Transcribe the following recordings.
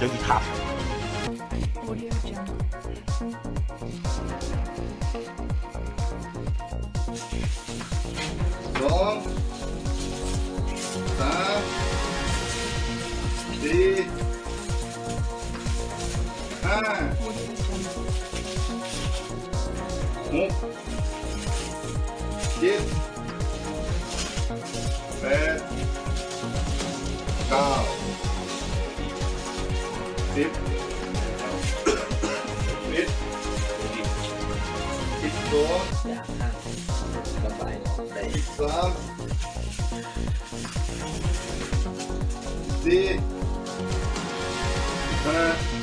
여기 다. 영, 삼, 이, 한, 공, 일, 넷, 다 сам. Ти. Е.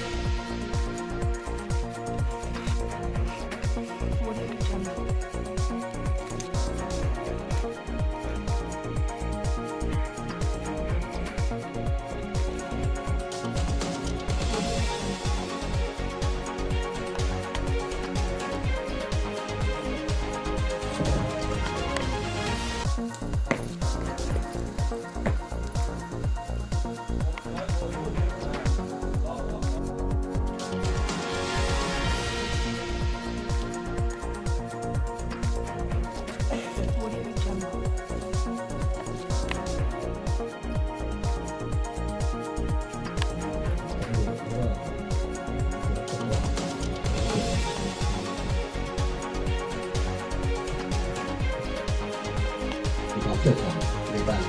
มีความเชี่ยวชาญในการ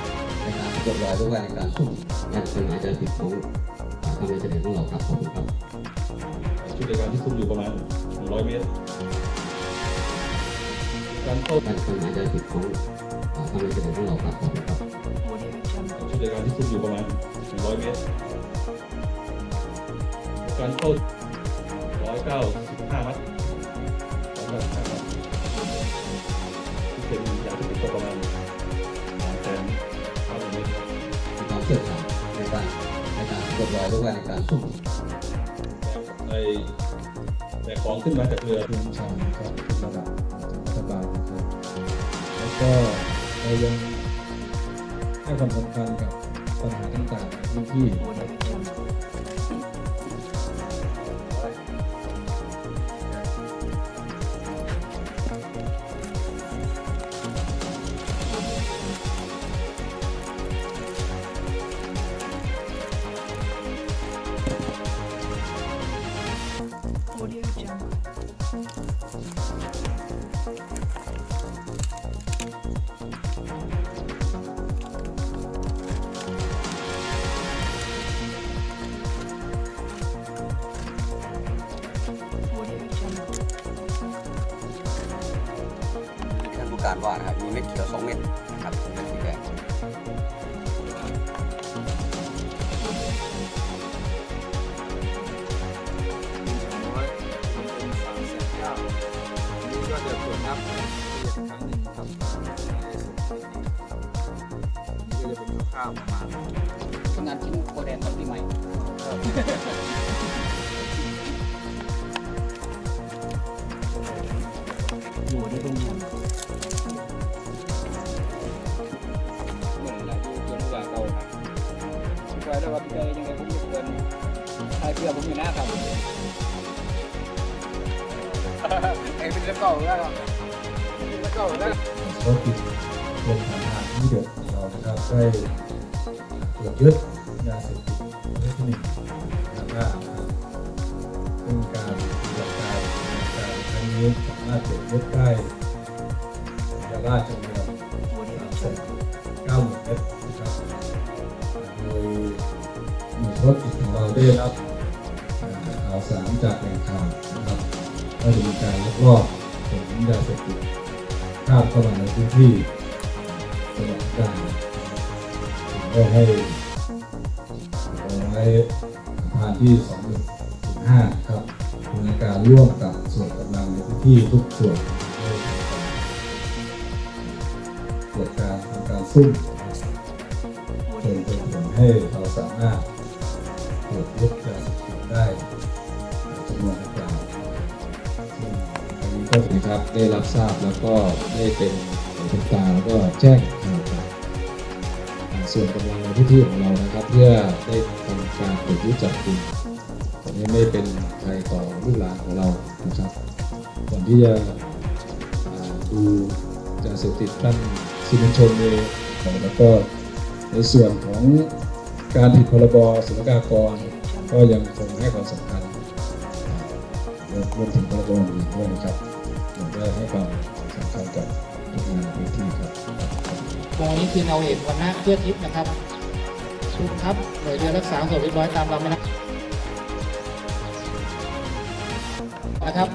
ในการตรวจรอยหรือว่าในการสุ่มการเคลื่อนไหวการผิดของอ่าทางเดินเสด็จของเราครับขอบคุณครับชุดในการที่ซุ่มอยู่ประมาณ 100 เมตร การเข้าการเคลื่อนไหวการผิดของอ่าทางเดินเสด็จของเราครับขอบคุณครับ Audio Jungle. ชุดในการที่ซุ่มอยู่ประมาณ 100 เมตร การเข้า195มัด195มัดที่เป็นยาเสพติดก็ประมาณ 3แสนครับผมมีความเชี่ยวชาญในการในการกดลอยหรือว่าในการสุ่มในแต่ของขึ้นมาจากเรือเรียนชาญครับทุกระดับของรัฐบาลนะครับแล้วก็เรายังให้ความสำคัญกับปัญหาต่างๆในพื้นที่นะครับาวมาทำงานชิ้นโคแดนตอนปีใหม่โอเดียจังเหมือนเราดูจนกว่าเก่าพี่ชายแล้วว่าพี่ชายยังไงผมอยู่เกินถ้าเชื่อผมอยู่หนะครับไอ้เป็นเรื่องเก่าแล้วครับเป็นเรื่องเก่าแล้วเฉพาะกิจกรมฐานทหารที่เดือดของเรานะครับได้ ยึดยาเสพติดประเภทที่หนึ่งยาบ้านะครับซึ่งการปฏิบัติการการครั้งนี้สามารถตรวจยึดได้ยาบ้าจำนวนสามสจังนเก้าหมื่นเมตรนะครับโดยหน่วยเฉพาะกิจของเราได้รับข่าวสารจากแหล่งข่าวนะครับว่าจะมีการลักลอบขนยาเสพติดข้ามเข้ามาในพื้นที่จังหวัดกาญถึงได้ให้ ที่21.5ครับดำเนินการร่วมกับส่วนกำลังในพื้นที่ทุกส่วนได้ทำการเกิดการทำการซุ่มจนเป็นผลให้เราสามารถตรวจยึดยาเสพติดได้จำนวนดังกล่าวซึ่งอันนี้ก็ถือครับได้รับทราบแล้วก็ได้เป็นหูเป็นตาแล้วก็แจ้ง ส่วนกำลังในพื้นที่ของเรานะครับ เพื่อได้ทำการตรวจยึดจับกลุ่มตอนนี้ไม่เป็นภัยต่อลูกหลานของเรานะครับก่อนที่จะดูยาเสพติดท่านสื่อมวลชนเองแล้วก็ในส่วนของการผิดพรบศุลกากร ก็ยังคงให้ความสำคัญรวมถึงพรบอื่นด้วยนะครับเราได้ให้ความสำคัญกับทุกงานในพื้นที่ครับ ตรงนี้คือเราเอกวันหน้าเพื่อทิพย์นะครับทุกครับหน่วยเรือรักษาสวิตต้อยตามเราไหมนะนะครับ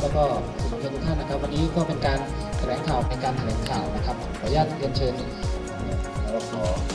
แล้วก็ขอบคุณทุกท่านนะครับ วันนี้ก็เป็นการ ถลงข่าวในการแถลงข่าวนะครับขออนุญาตเรียนเชิญเราขอ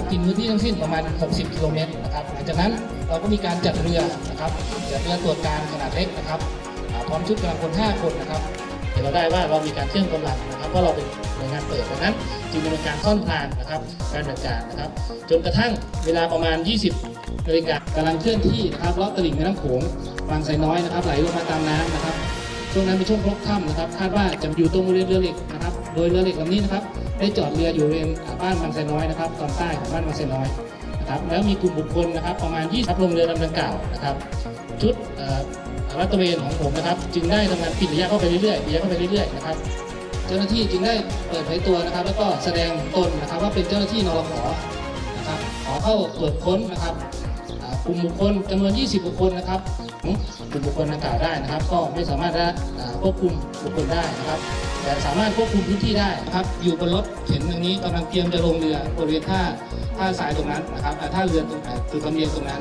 นะครับกินพื้นที่ทั้งสิ้นประมาณ 60 กิโลเมตรนะครับหลังจากนั้นเราก็มีการจัดเรือนะครับจัดเรือตรวจการขนาดเล็กนะครับพร้อมชุดกำลังพล5คนนะครับเห็นเราได้ว่าเรามีการเชื่อมกำลังนะครับเพราะเราเป็นหน่วยงานเปิดดังนั้น จึงดำเนินการซ่อนพรางนะครับการจัดการนะครับ จนกระทั่งเวลาประมาณ 20นาฬิกากำลังเคลื่อนที่นะครับลาะตลิ่งแม่น้ำโขงบางไซน้อยนะครับไหลลงมาตามน้ำนะครับช่วงนั้นเป็นช่วงพลบค่ำนะครับ คาดว่าจะอยู่ตรงบริเวณเรือเหล็กนะครับ โดยเรือเหล็กลำนี้นะครับ ได้จอดเรืออยู่บริเวณบ้านบางไซน้อยนะครับตอนใต้ของบ้านบางไซน้อยนะครับแล้วมีกลุ่มบุคคลนะครับ ประมาณ 20ครับลงเรือลำดังกล่าวนะครับชุดรัตระเวนของผมนะครับ จึงได้ทำงานปิดระยะเข้าไปเรื่อยๆระยะเข้าไปเรื่อยๆนะครับเจ้าหน้าที่จึงได้เปิดเผยตัวนะครับ แล้วก็แสดงตนนะครับ ว่าเป็นเจ้าหน้าที่นรขนะครับขอเข้าตรวจค้นนะครับกลุ่มบุคคลจำนวน 20 บุคคลนะครับกลุ่มบุคคลดังกล่าวได้นะครับ ก็ไม่สามารถจะควบคุมบุคคลได้นะครับ แต่สามารถควบคุมพื้นที่ได้ครับ อยู่บนรถเห็นอย่างนี้กำลังเตรียมจะลงเรือบริเวณท่าท่าสายตรงนั้นนะครับอ่ท่าเรือตรงอ่าจุดลำเลียงตรงนั้น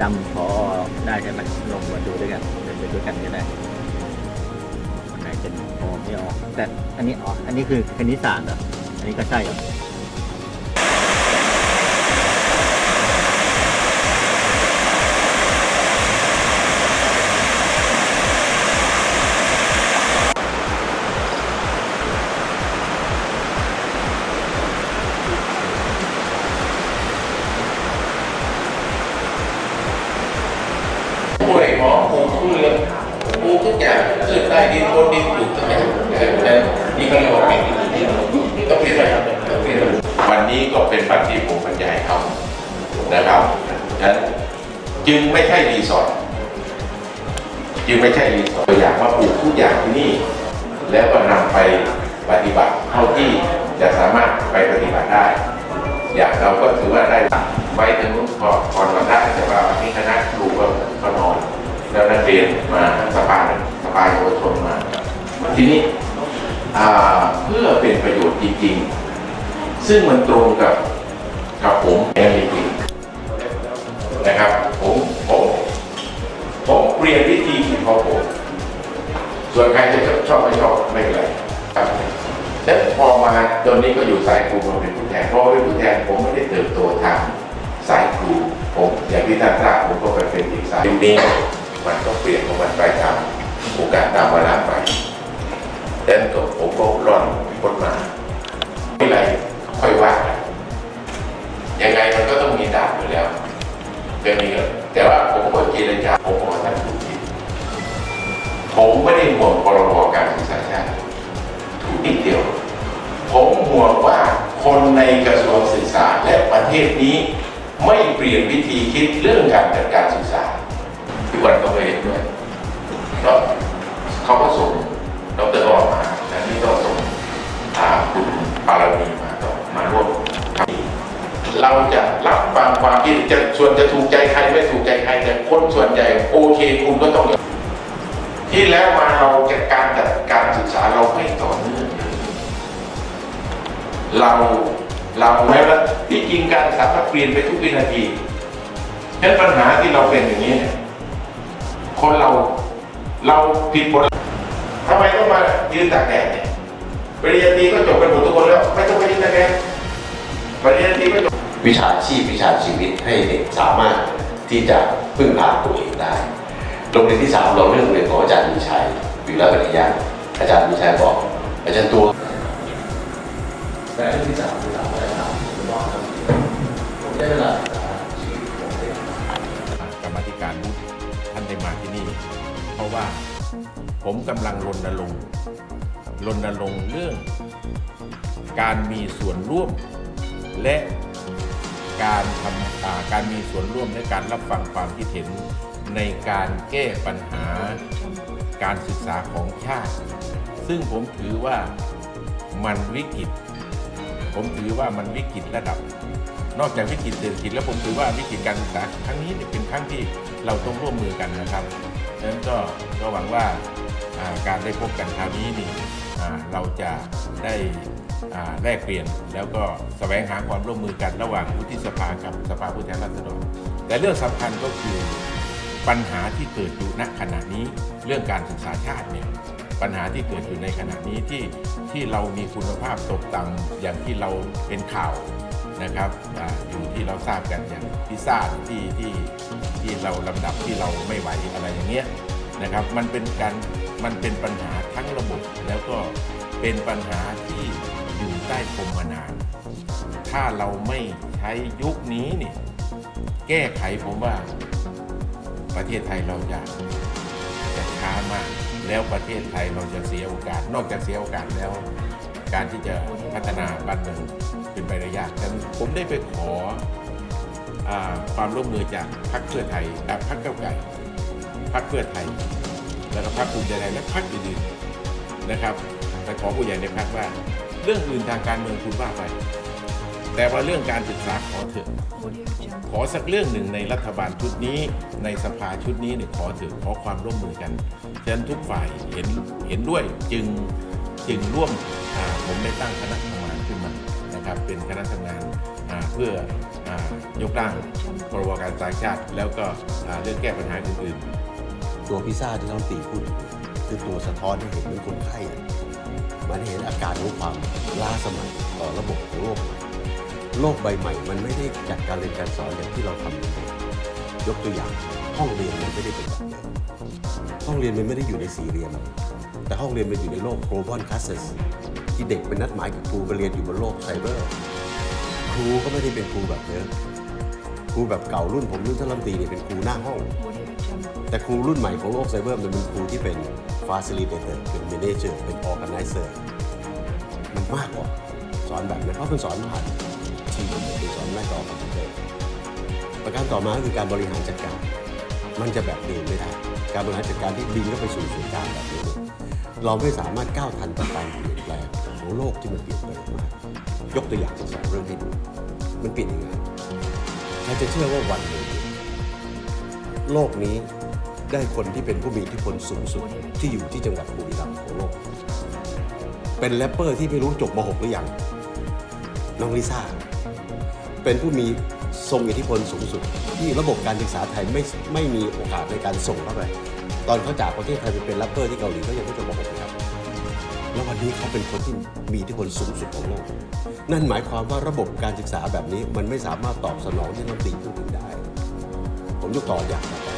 จำพอได้ใช่ไหมลงมาดูด้วยกันเดินไปด้วยกันก็ได้ไหนเป็นพอไม่ออกแต่อันนี้ออกอันนี้คือคณิตศาสตร์เหรออันนี้ก็ใช่เหรอ วันนี้ก็เป็นวันที่ผมบรรยายเขานะครับฉะนั้นจึงไม่ใช่รีสอร์ทจึงไม่ใช่รีสอร์ทตัวอย่างว่าปลูกทุกอย่างที่นี่ แล้วก็นำไปปฏิบัติเท่าที่จะสามารถไปปฏิบัติได้ อย่างเราก็ถือว่าได้ไว้ถึงพอพอเราได้แต่ว่าวันนี้คณะครูก็นอน แล้วนักเรียนมาสภาส ภาเยาวชนมาทีนี้เพื่อเป็นประโยชน์จริงๆ ซึ่งมันตรงกับกับผมแอนจริงนะครับผมผมผมเรียนวิธีคิดของผมส่วนใครจะชอบไม่ชอบไม่เป็นไรครับแต่พอมาตอนนี้ก็อยู่สายครูมาเป็นผู้แทนเพอเป็นผู้แทนผมไม่ได้เติบโตทางสายครูผมอย่างที่ท่านทราบผมก็ไปเป็นอีกสายนี้มันก็เปลี่ยนของมันไปตาม โอกาสตามเวลาไปแต่ก็ผมก็ร่อนพ้นมาไม่ไรค่อยว่ากันยังไงมันก็ต้องมีด่าอยู่แล้วก็มีก็แต่ว่าผมก็เจรจาผมบอกว่าท่านถูกผิดผมไม่ได้ห่วงพรบการศึกษาชาติถูกนิดเดียว ผมห่วงว่าคนในกระทรวงศึกษาและประเทศนี้ ไม่เปลี่ยนวิธีคิดเรื่องการจัดการศึกษาที่วันต้องไปเห็นด้วยก็ เขาก็ส่งดรออกมาและนี่ก็ส่งอ่าคุณปารมีมาก็มาร่วมทำเราจะรับฟังความคิดจะส่วนจะถูกใจใครไม่ถูกใจใครแต่คนส่วนใหญ่โอเคคุณก็ต้องยอมที่แล้วมาเราจัดการจัดการศึกษาเราไม่ต่อเนื่องเราเราแม้ว่าที่จริงการศึกษามันเปลี่ยนไปทุกวินาทีนั้นปัญหาที่เราเป็นอย่างนี้เนี่ยคนเราเราผิดผล ทำไมต้องมายืนตากแดดเนี่ยปริญญาตรีก็จบกันหมดทุกคนแล้วไม่ต้องไปยืนตากแดดปริญญาตรีก็จบวิชาชีพวิชาชีวิตให้เด็กสามารถที่จะพึ่งพาตัวเองได้โรงเรียนที่สามเราเรื่องเรียนของอาจารย์มีชัยวิรปริยาอาจารย์มีชัยบอก อาจารย์ตัวแต่เรื่องที่สามที่สามอะไรสามผมบอกครับผมได้เวลาศึกษาชีวิตของเด็กกรรมาธิการวุฒิท่านได้มาที่นี่ เพราะว่า ผมกำลังรณรงค์รณรงค์เรื่อง การมีส่วนร่วม และการทำาการมีส่วนร่วมและการรับฟังความคิดเห็นในการแก้ปัญหาการศึกษาของชาติ ซึ่งผมถือว่ามันวิกฤต ผมถือว่ามันวิกฤตระดับ นอกจากวิกฤตเศรษฐกิจแล้วผมถือว่าวิกฤตการศึกษาครั้งนี้เนี่ยเป็นครั้งที่เราต้องร่วมมือกันนะครับ ดันั้นก็ก็หวังว่าการได้พบกันคราวนี้นี่เราจะได้แลกเปลี่ยนแล้วก็แสวงหาความร่วมมือกันระหว่างวุฒิสภากับสภาผู้แทนราษฎรแต่เรื่องสำคัญก็คือปัญหาที่เกิดอยู่ณขณะนี้เรื่องการศึกษาชาติเนี่ยปัญหาที่เกิดอยู่ในขณะนี้ที่ที่เรามีคุณภาพตกต่ำอย่างที่เราเป็นข่าว นะครับออยู่ที่เราทราบกันอย่างพิซซ่าที่ที่ที่เราลำดับที่เราไม่ไหวอะไรอย่างเงี้ยนะครับ มันเป็นการมันเป็นปัญหาทั้งระบบแล้วก็เป็นปัญหาที่อยู่ใต้พรมมานาน ถ้าเราไม่ใช้ยุคนี้นี่แก้ไขผมว่าประเทศไทยเราจะจะช้ามาก แล้วประเทศไทยเราจะเสียโอกาส นอกจากเสียโอกาสแล้ว การที่จะพัฒนาบ้านเมืองเป็นไปได้ยากฉะนั้นผมได้ไปขออความร่วมมือจากพรรคเพื่อไทยพรรคเก้าไก่พรรคเพื่อไทย แล้วก็พรรคภูมิใจไทยและพรรคอื่นๆนะครับไปขอผู้ใหญ่ในพรรคว่า เรื่องอื่นทางการเมืองคุณว่าไป แต่ว่าเรื่องการศึกษาขอเถอะขอสักเรื่องหนึ่งในรัฐบาลชุดนี้ในสภาชุดนี้เนี่ยขอถือขอความร่วมมือกันฉะนั้นทุกฝ่ายเห็นเห็นด้วยจึงจึงร่วมา ผมได้ตั้งคณะทำงานขึ้นมานะครับเป็นคณะทำงานเพื่ออยกร่างพรบการศึกษาชาติ แล้วก็เรื่องแก้ปัญหาอื่นๆ ตัวพิซซ่าที่ท่านตีพูดคือตัวสะท้อนให้เห็นเป็นคนไข้อะมันเห็นอาการของความล้าสมัยต่อระบบของโลกโลกใบใหม่ มันไม่ได้จัดการเรียนการสอนอย่างที่เราทำยกตัวอย่างห้องเรียนมันไม่ได้เป็นแบบเดิมห้องเรียนมันไม่ได้อยู่ในสี่เหลี่ยมแต่ห้องเรียนมันอยู่ในโลก global classes ที่เด็กเป็นนัดหมายกับครูไปเรียนอยู่บนโลกไซเบอร์ ครูก็ไม่ได้เป็นครูแบบเดิมครูแบบเก่ารุ่นผมรุ่นท่านรัฐมนตรีเนี่ยเป็นครูหน้าห้อง แต่ครูรุ่นใหม่ของโลกไซเบอร์มันเป็นครูที่เป็น facilitator เป็น manager เป็น organizer มันมากกว่าสอนแบบนั้นเพราะมันสอนผ่านทีมเป็นสอนหน้าจอคอมพิวเตอร์ประการต่อมาคือการบริหารจัดการ มันจะแบบเดิมไม่ได้ การบริหารจัดการที่บินเข้าไปสู่ศูนย์กลางแบบนี้เนี่ยเราไม่สามารถก้าวทันต่อการเปลี่ยนแปลง ของโลกที่มันเปลี่ยนแปมากยกตัวอย่างสักสองเรื่องให้ดูมันเปลี่ยนยังไงใครจะเชื่อว่าวันหนึ่งโลกนี้ได้คนที่เป็นผู้มีอิทธิพลสูงสุดที่อยู่ที่จังหวัดบุรีรัมย์ของโลก เป็นแรปเปอร์ที่ไม่รู้จบม .6 หรือยังน้องลิซ่า เป็นผู้มีทรงอิทธิพลสูงสุด ที่ระบบการศึกษาไทยไม่ไม่มีโอกาสในการส่งเข้าไป ตอนเขาจากประเทศไทยไปเป็นแรปเปอร์ที่เกาหลีเขายังไม่จบม .6 เลยครับ แล้ววันนี้เขาเป็นคนที่มีอิทธิพลสูงสุดของโลก นั่นหมายความว่าระบบการศึกษาแบบนี้มันไม่สามารถตอบสนองที่น้องตีพูดถึงได้ ผมยกตัวอย่างนะครับ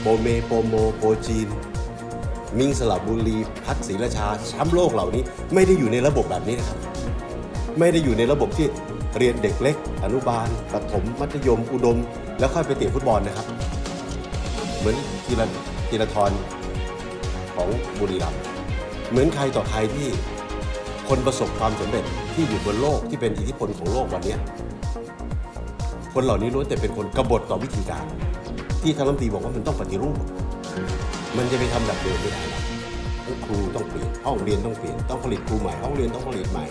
โปเมโปโมโปจีน มิงสลับบุรีพักศรีราชาแชมป์โลกเหล่านี้ ไม่ได้อยู่ในระบบแบบนี้นะครับ ไม่ได้อยู่ในระบบที่เรียนเด็กเล็ก อนุบาลประถมมัธยมอุดม แล้วค่อยไปเตะฟุตบอลนะครับ เหมือนกีฬากีฬาทรของบุรีรัมย์ เหมือนใครต่อใครที่คนประสบความสำเร็จที่อยู่บนโลกที่เป็นอิทธิพลของโลกวันนี้คนเหล่านี้ล้วนแต่เป็นคนกบฏต่อวิธีการ ที่ทางรัฐมนตรีบอกว่ามันต้องปฏิรูป มันจะไปทำแบบเดิมไม่ได้หรอกครูต้องเปลี่ยนห้องเรียนต้องเปลี่ยนต้องผลิตครูใหม่ห้องเรียนต้องผลิตใหม่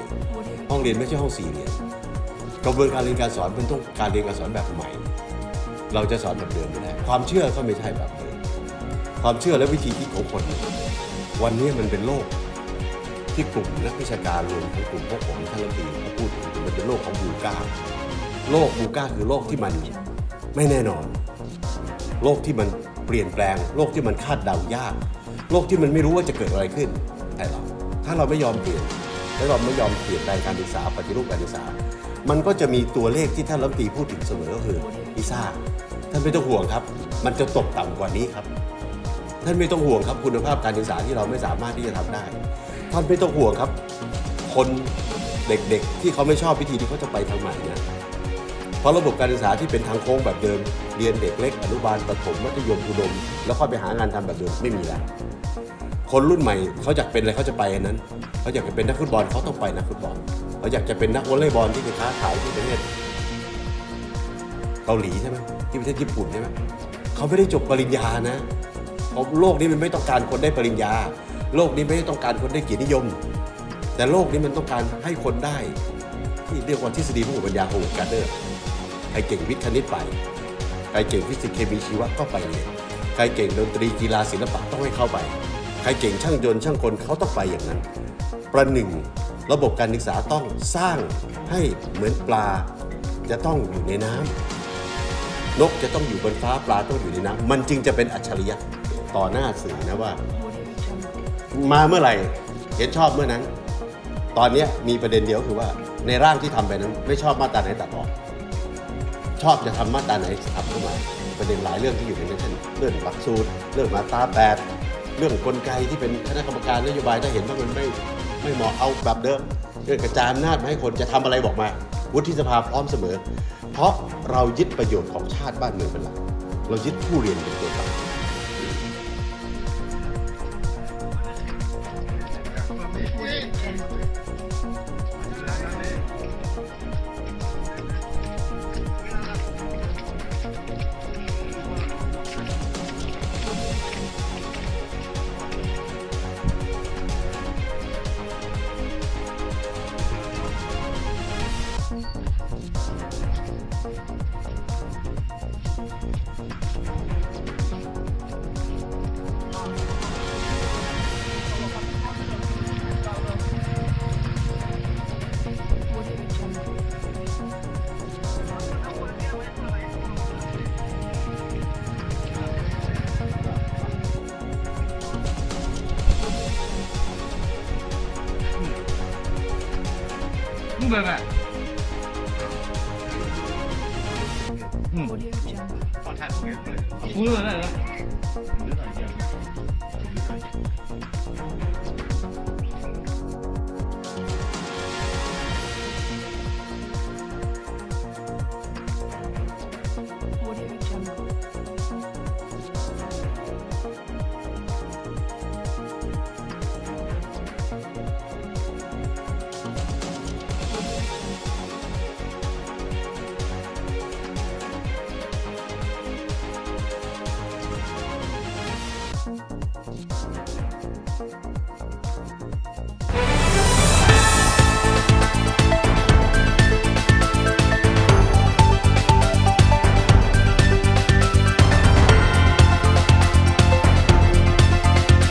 ห้องเรียนไม่ใช่ห้องสี่เหลี่ยมกระบวนการเรียนการสอนมันต้องการเรียนการสอนแบบใหม่ เราจะสอนแบบเดิมไม่ได้ความเชื่อก็ไม่ใช่แบบเดิมความเชื่อและวิธีคิดของคน วันนี้มันเป็นโลกที่กลุ่มนักวิชาการรวมทั้งกลุ่มพวกผมท่านรัฐมนตรีเขาพูดถึงมันเป็นโลกของบูก้า โลกบูก้าคือโลกที่มันไม่แน่นอน โลกที่มันเปลี่ยนแปลง โลกที่มันคาดเดายาก โลกที่มันไม่รู้ว่าจะเกิดอะไรขึ้นไอ้เราถ้าเราไม่ยอมเปลี่ยนและเราไม่ยอมเปลี่ยนแปลงการศึกษาปฏิรูปการศึกษา มันก็จะมีตัวเลขที่ท่านรัฐมนตรีพูดถึงเสมอก็คือพิซ่าท่านไม่ต้องห่วงครับ มันจะตกต่ำกว่านี้ครับ ท่านไม่ต้องห่วงครับคุณภาพการศึกษาที่เราไม่สามารถที่จะทำได้ ท่านไม่ต้องห่วงครับ คนเด็กๆ ที่เขาไม่ชอบวิธีที่เขาจะไปทางใหม่นะเพราะระบบการศึกษาที่เป็นทางโค้งแบบเดิม เรียนเด็กเล็กอนุบาลประถมมัธยมอุดม แล้วค่อยไปหางานทำแบบเดิมไม่มีแล้วคนรุ่นใหม่เขาอยากเป็นอะไรเขาจะไปอันนั้นเขาอยากจะเป็นนักฟุตบอลเขาต้องไปนักฟุตบอลเขาอยากจะเป็นนักวอลเลย์บอลที่ไปค้าขายที่ประเทศเกาหลีใช่ไหมที่ประเทศญี่ปุ่นใช่ไหมเขาไม่ได้จบปริญญานะ เพราะโลกนี้มันไม่ต้องการคนได้ปริญญา โลกนี้ไม่ได้ต้องการคนได้เกียรตินิยม แต่โลกนี้มันต้องการให้คนได้ ที่เรียกว่าทฤษฎีพหุปัญญาโฮเวิร์ดการ์เดอร์ใครเก่งวิทย์คณิตไปใครเก่งฟิสิกส์เคมีชีวะก็ไปเรียนใครเก่งดนตรีกีฬาศิลปะต้องให้เข้าไป ใครเก่งช่างยนต์ช่างกลเขาต้องไปอย่างนั้น ประหนึ่งระบบการศึกษาต้องสร้างให้เหมือนปลาจะต้องอยู่ในน้ำนกจะต้องอยู่บนฟ้าปลาต้องอยู่ในน้ำมันจึงจะเป็นอัจฉริยะ ต่อหน้าสื่อนะว่า มาเมื่อไหร่เห็นชอบเมื่อนั้น ตอนนี้มีประเด็นเดียวคือว่าในร่างที่ทำไปนั้น ไม่ชอบมาตราไหนตัดออก ชอบจะทำมาตราไหนทำเข้ามาประเด็นหลายเรื่องที่อยู่ในนั้นเช่นเรื่องหลักสูตรเรื่องมาตราแปดเรื่องกลไกที่เป็นคณะกรรมการนโยบายถ้าเห็นว่ามันไม่ไม่เหมาะเอาแบบเดิมเรื่องกระจายอำนาจมาให้คนจะทำอะไรบอกมา วุฒิสภาพร้อมเสมอ เพราะเรายึดประโยชน์ของชาติบ้านเมืองเป็นหลักเรายึดผู้เรียนเป็นตัวตั้งมึ งเบิ่งอะ Audio Jungle. มึงเ